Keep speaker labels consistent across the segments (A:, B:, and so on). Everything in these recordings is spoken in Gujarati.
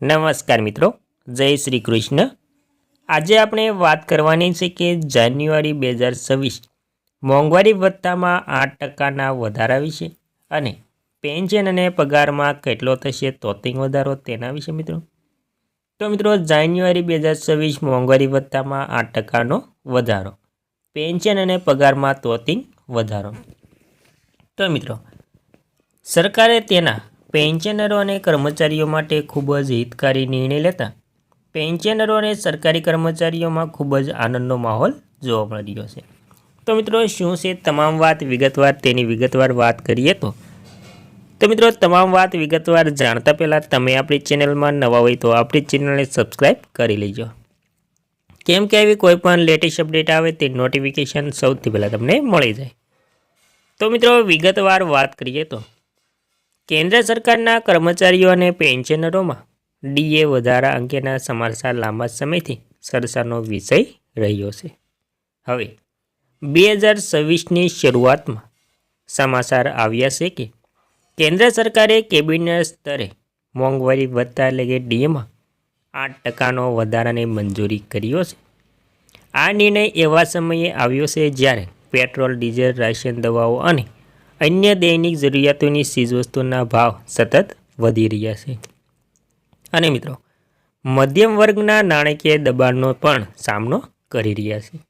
A: નમસ્કાર મિત્રો, જય શ્રી કૃષ્ણ. આજે આપણે વાત કરવાની છે કે જાન્યુઆરી બે હજાર છવ્વીસ મોંઘવારી ભથ્થામાં આઠ ટકાના વધારા વિશે અને પેન્શન અને પગારમાં કેટલો થશે તોતિંગ વધારો તેના વિશે મિત્રો. તો મિત્રો, જાન્યુઆરી બે હજાર છવ્વીસ મોંઘવારી ભથ્થામાં આઠ ટકાનો વધારો, પેન્શન અને પગારમાં તોતિંગ વધારો. તો મિત્રો, સરકારે તેના પેન્શનરો અને કર્મચારીઓ માટે ખૂબ જ હિતકારી નિર્ણય લેતા પેન્શનરો અને સરકારી કર્મચારીઓમાં ખૂબ જ આનંદનો માહોલ જોવા મળી રહ્યો છે. તો મિત્રો, શું છે તમામ વાત વિગતવાર? તેની વિગતવાર વાત કરીએ તો. તો મિત્રો, તમામ વાત વિગતવાર જાણતા પહેલાં તમે આપણી ચેનલમાં નવા હોય તો આપણી ચેનલને સબસ્ક્રાઈબ કરી લેજો. કેમ કે આવી કોઈ પણ લેટેસ્ટ અપડેટ આવે તે નોટિફિકેશન સૌથી પહેલાં તમને મળી જાય. તો મિત્રો, વિગતવાર વાત કરીએ તો. કેન્દ્ર સરકારના કર્મચારીઓ અને પેન્શનરોમાં ડીએ વધારા અંગેના સમાચાર લાંબા સમયથી ચર્ચાનો વિષય રહ્યો છે. હવે, બે હજાર છવ્વીસની શરૂઆતમાં સમાચાર આવ્યા છે કે કેન્દ્ર સરકારે કેબિનેટ સ્તરે મોંઘવારી વધતા એટલે કે ડીએમાં આઠ ટકાનો વધારાની મંજૂરી કર્યો છે. આ નિર્ણય એવા સમયે આવ્યો છે જ્યારે પેટ્રોલ, ડીઝલ, રાશન દવાઓ અને અન્ય દૈનિક જરૂરિયાતોની ચીજવસ્તુના ભાવ સતત વધી રહ્યા છે. અને મિત્રો, મધ્યમ વર્ગના નાણાકીય દબાણનો પણ સામનો કરી રહ્યા છે.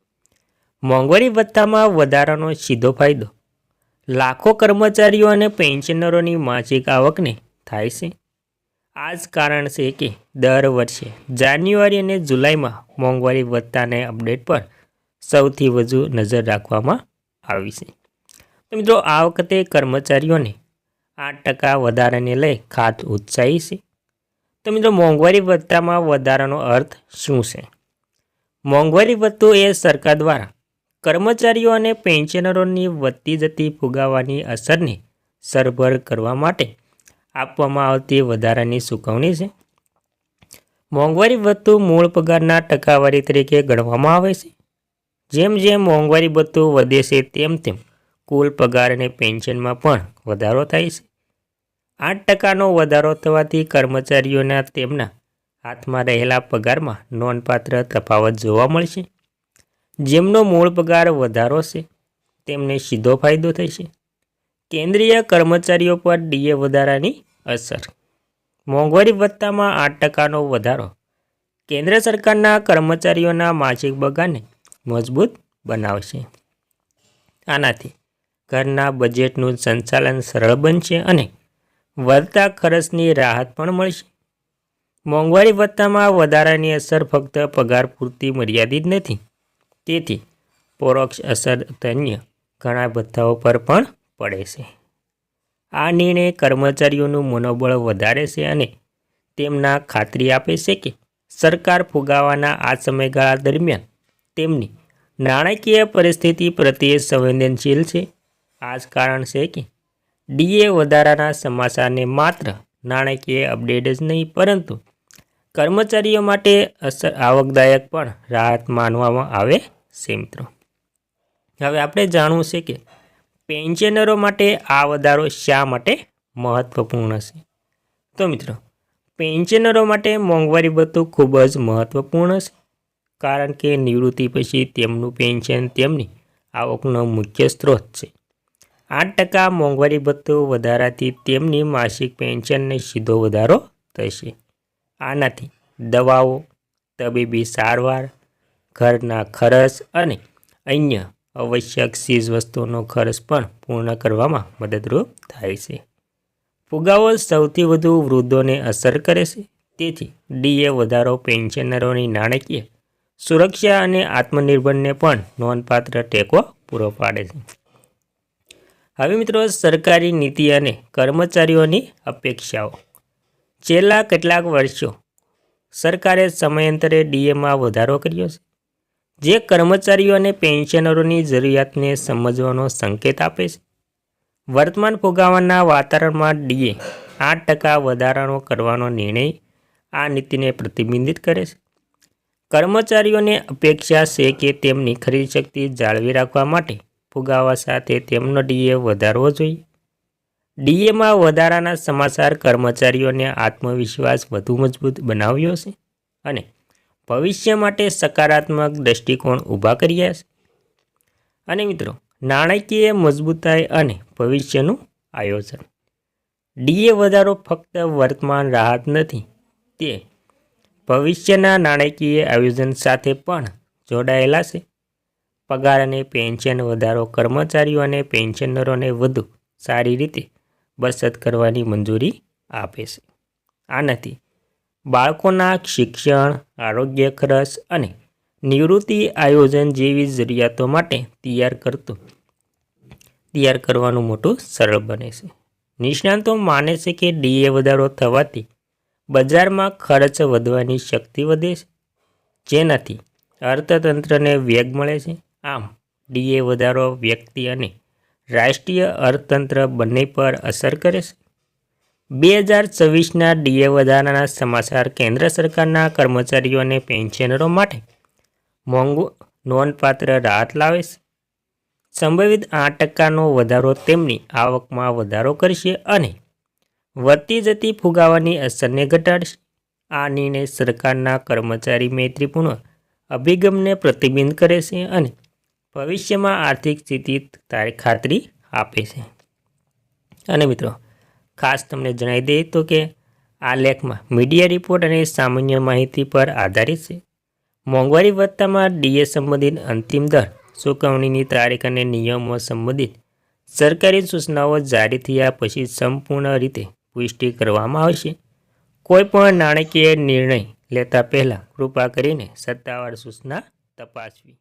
A: મોંઘવારી ભથ્થામાં વધારાનો સીધો ફાયદો. લાખો કર્મચારીઓ અને પેન્શનરોની માસિક આવકને થાય છે. આ જ કારણ છે કે દર વર્ષે જાન્યુઆરી અને જુલાઈમાં મોંઘવારી ભથ્થાને અપડેટ પર સૌથી વધુ નજર રાખવામાં આવી છે. તો મિત્રો, આ વખતે કર્મચારીઓને આઠ ટકા વધારાને લઈ ખાત ઉત્સાહી છે. તો મિત્રો, મોંઘવારી ભથ્થામાં વધારાનો અર્થ શું છે? મોંઘવારી ભથ્થું એ સરકાર દ્વારા કર્મચારીઓ અને પેન્શનરોની વધતી જતી ફુગાવાની અસરને સરભર કરવા માટે આપવામાં આવતી વધારાની ચૂકવણી છે. મોંઘવારી ભથ્થું મૂળ પગારના ટકાવારી તરીકે ગણવામાં આવે છે. જેમ જેમ મોંઘવારી ભથ્થું વધે છે, તેમ તેમ કુલ પગાર અને પેન્શનમાં પણ વધારો થાય છે. આઠ ટકાનો વધારો થવાથી કર્મચારીઓના તેમના હાથમાં રહેલા પગારમાં નોંધપાત્ર તફાવત જોવા મળશે. જેમનો મૂળ પગાર વધારો છે, તેમને સીધો ફાયદો થશે. કેન્દ્રીય કર્મચારીઓ પર ડીએ વધારાની અસર. મોંઘવારી ભથ્થામાં આઠ ટકાનો વધારો કેન્દ્ર સરકારના કર્મચારીઓના માસિક પગારને મજબૂત બનાવશે. આનાથી ઘરના બજેટનું સંચાલન સરળ બનશે અને વધતા ખર્ચની રાહત પણ મળશે. મોંઘવારી ભથ્થામાં વધારાની અસર ફક્ત પગાર પૂરતી મર્યાદિત નથી. તેથી પરોક્ષ અસર અન્ય ઘણા ભથ્થાઓ પર પણ પડે છે. આ નિર્ણય કર્મચારીઓનું મનોબળ વધારે છે અને તેમના ખાતરી આપે છે કે સરકાર ફુગાવાના આ સમયગાળા દરમિયાન તેમની નાણાકીય પરિસ્થિતિ પ્રત્યે સંવેદનશીલ છે. આ જ કારણ છે કે ડીએ વધારાના સમાચારને માત્ર નાણાકીય અપડેટ જ નહીં, પરંતુ કર્મચારીઓ માટે અસર આવકદાયક પણ રાહત માનવામાં આવે છે મિત્રો. હવે આપણે જાણવું છે કે પેન્શનરો માટે આ વધારો શા માટે મહત્વપૂર્ણ છે? તો મિત્રો, પેન્શનરો માટે મોંઘવારી ભથ્થું ખૂબ જ મહત્વપૂર્ણ છે, કારણ કે નિવૃત્તિ પછી તેમનું પેન્શન તેમની આવકનો મુખ્ય સ્ત્રોત છે. આઠ ટકા મોંઘવારી ભથ્થું વધારાથી તેમની માસિક પેન્શનને સીધો વધારો થશે. આનાથી દવાઓ, તબીબી સારવાર, ઘરના ખર્ચ અને અન્ય આવશ્યક ચીજવસ્તુઓનો ખર્ચ પણ પૂર્ણ કરવામાં મદદરૂપ થાય છે. ફુગાવો સૌથી વધુ વૃદ્ધોને અસર કરે છે. તેથી ડીએ વધારો પેન્શનરોની નાણાકીય સુરક્ષા અને આત્મનિર્ભરને પણ નોંધપાત્ર ટેકો પૂરો પાડે છે. હવે મિત્રો, સરકારી નીતિ અને કર્મચારીઓની અપેક્ષાઓ. છેલ્લા કેટલાક વર્ષો સરકારે સમયાંતરે ડીએમાં વધારો કર્યો છે, જે કર્મચારીઓ અને પેન્શનરોની જરૂરિયાતને સમજવાનો સંકેત આપે છે. વર્તમાન ફુગાવાના વાતાવરણમાં ડીએ આઠ ટકા વધારાનો કરવાનો નિર્ણય આ નીતિને પ્રતિબિંબિત કરે છે. કર્મચારીઓને અપેક્ષા છે કે તેમની ખરીદ શક્તિ જાળવી રાખવા માટે ફુગાવા સાથે તેમનો ડીએ વધારવો જોઈએ. ડીએમાં વધારાના સમાચાર કર્મચારીઓને આત્મવિશ્વાસ વધુ મજબૂત બનાવ્યો છે અને ભવિષ્ય માટે સકારાત્મક દૃષ્ટિકોણ ઊભા કર્યા છે. અને મિત્રો, નાણાકીય મજબૂતાઈ અને ભવિષ્યનું આયોજન. ડીએ વધારો ફક્ત વર્તમાન રાહત નથી, તે ભવિષ્યના નાણાકીય આયોજન સાથે પણ જોડાયેલા છે. પગાર અને પેન્શન, વધારો કર્મચારીઓ અને પેન્શનરોને વધુ સારી રીતે બચત કરવાની મંજૂરી આપે છે. આનાથી બાળકોના શિક્ષણ, આરોગ્ય ખર્ચ અને નિવૃત્તિ આયોજન જેવી જરૂરિયાતો માટે તૈયાર કરતું, તૈયાર કરવાનું મોટું સરળ બને છે. નિષ્ણાતો માને છે કે ડીએ વધારો થવાથી બજારમાં ખર્ચ વધવાની શક્તિ વધે છે, જેનાથી અર્થતંત્રને વેગ મળે છે આમ, ડીએ વધારો વ્યક્તિ અને રાષ્ટ્રીય અર્થતંત્ર બંને પર અસર કરે છે. બે હજાર છવ્વીસના ડીએ વધારાના સમાચાર કેન્દ્ર સરકારના કર્મચારીઓ અને પેન્શનરો માટે મોંઘું નોંધપાત્ર રાહત લાવે છે. સંભવિત આઠ ટકાનો વધારો તેમની આવકમાં વધારો કરશે અને વધતી જતી ફુગાવાની અસરને ઘટાડશે. આ નિર્ણય સરકારના કર્મચારી મૈત્રીપૂર્ણ અભિગમને પ્રતિબિંબ કરે છે અને ભવિષ્યમાં આર્થિક સ્થિતિ તારી ખાતરી આપે છે. અને મિત્રો, ખાસ તમને જણાવી દઈએ તો કે આ લેખમાં મીડિયા રિપોર્ટ અને સામાન્ય માહિતી પર આધારિત છે. મોંઘવારી વત્તામાં ડીએ સંબંધિત અંતિમ દર, ચૂકવણીની તારીખ અને નિયમો સંબંધિત સરકારી સૂચનાઓ જારી થયા પછી સંપૂર્ણ રીતે પુષ્ટિ કરવામાં આવશે. કોઈપણ નાણાકીય નિર્ણય લેતા પહેલાં કૃપા કરીને સત્તાવાર સૂચના તપાસવી.